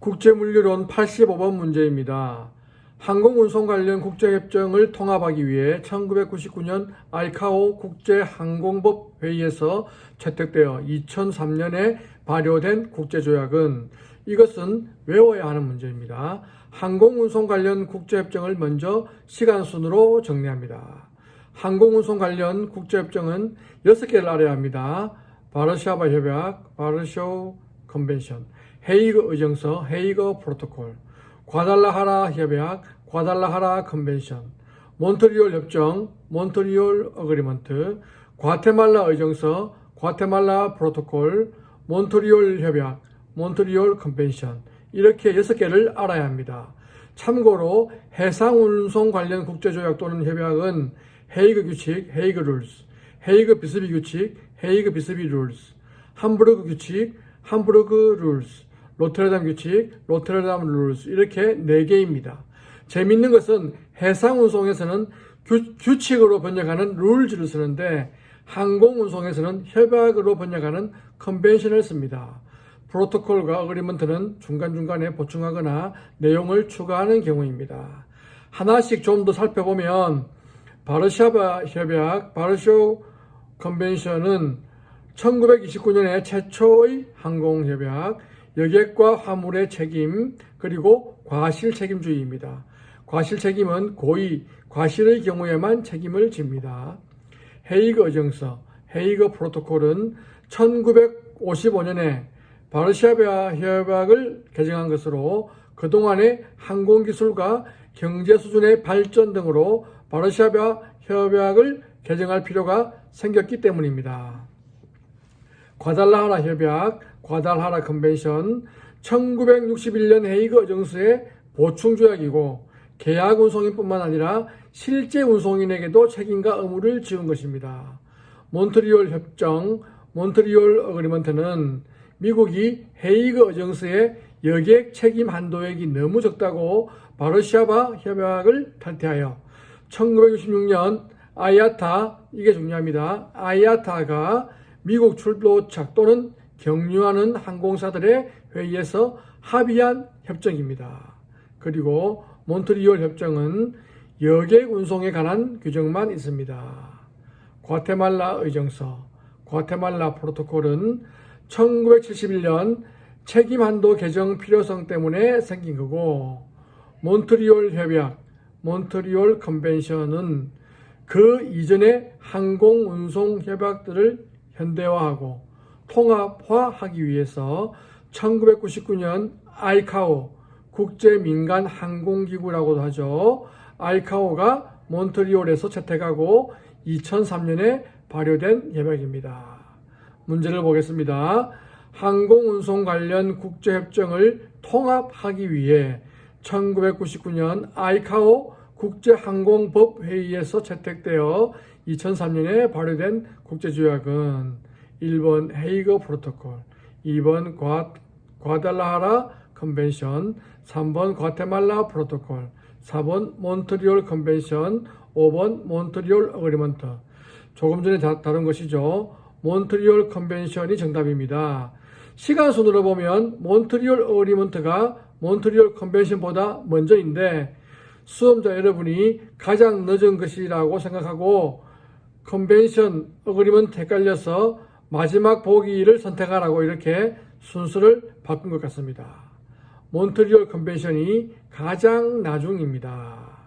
국제물류론 85번 문제입니다. 항공운송 관련 국제협정을 통합하기 위해 1999년 알카오 국제항공법 회의에서 채택되어 2003년에 발효된 국제조약은 이것은 외워야 하는 문제입니다. 항공운송 관련 국제협정을 먼저 시간순으로 정리합니다. 항공운송 관련 국제협정은 6개를 알아야 합니다. 바르샤바 협약, 바르쇼 컨벤션, 헤이그 의정서, 헤이그 프로토콜, 과달라하라 협약, 과달라하라 컨벤션, 몬트리올 협정, 몬트리올 어그리먼트, 과테말라 의정서, 과테말라 프로토콜, 몬트리올 협약, 몬트리올 컨벤션 이렇게 여섯 개를 알아야 합니다. 참고로 해상운송 관련 국제조약 또는 협약은 헤이그 규칙, 헤이그 룰스, 헤이그 비스비 규칙, 헤이그 비스비 룰스, 함부르그 규칙, 함부르그 룰스, 로테르담 규칙, 로테르담 룰스 이렇게 네 개입니다. 재밌는 것은 해상운송에서는 규, 규칙으로 번역하는 룰즈를 쓰는데 항공운송에서는 협약으로 번역하는 컨벤션을 씁니다. 프로토콜과 어그리먼트는 중간중간에 보충하거나 내용을 추가하는 경우입니다. 하나씩 좀 더 살펴보면 바르샤바 협약, 바르쇼 컨벤션은 1929년에 최초의 항공협약, 여객과 화물의 책임, 그리고 과실 책임주의입니다. 과실 책임은 고의, 과실의 경우에만 책임을 집니다. 헤이그 의정서, 헤이그 프로토콜은 1955년에 바르샤바 협약을 개정한 것으로 그동안의 항공기술과 경제 수준의 발전 등으로 바르샤바 협약을 개정할 필요가 생겼기 때문입니다. 과달라하라 협약, 과달하라 컨벤션, 1961년 헤이그 정서의 보충 조약이고 계약 운송인뿐만 아니라 실제 운송인에게도 책임과 의무를 지은 것입니다. 몬트리올 협정, 몬트리올 어그리먼트는 미국이 헤이그 정서의 여객 책임 한도액이 너무 적다고 바르샤바 협약을 탈퇴하여 1966년 아이아타 이게 중요합니다. 아이아타가 미국 출도착 또는 경유하는 항공사들의 회의에서 합의한 협정입니다. 그리고 몬트리올 협정은 여객 운송에 관한 규정만 있습니다. 과테말라 의정서, 과테말라 프로토콜은 1971년 책임 한도 개정 필요성 때문에 생긴 거고 몬트리올 협약, 몬트리올 컨벤션은 그 이전의 항공 운송 협약들을 현대화하고 통합화하기 위해서 1999년 아이카오 국제 민간 항공기구라고도 하죠. 아이카오가 몬트리올에서 채택하고 2003년에 발효된 협약입니다. 문제를 보겠습니다. 항공운송 관련 국제협정을 통합하기 위해 1999년 아이카오 국제항공법 회의에서 채택되어 2003년에 발효된 국제조약은 1번 헤이거 프로토콜, 2번 과, 과달라하라 컨벤션, 3번 과테말라 프로토콜, 4번 몬트리올 컨벤션, 5번 몬트리올 어그리먼트. 조금 전에 다, 다룬 것이죠. 몬트리올 컨벤션이 정답입니다. 시간 순으로 보면 몬트리올 어그리먼트가 몬트리올 컨벤션보다 먼저인데 수험자 여러분이 가장 늦은 것이라고 생각하고 컨벤션 어그리먼트 헷갈려서 마지막 보기를 선택하라고 이렇게 순서를 바꾼 것 같습니다. 몬트리올 컨벤션이 가장 나중입니다.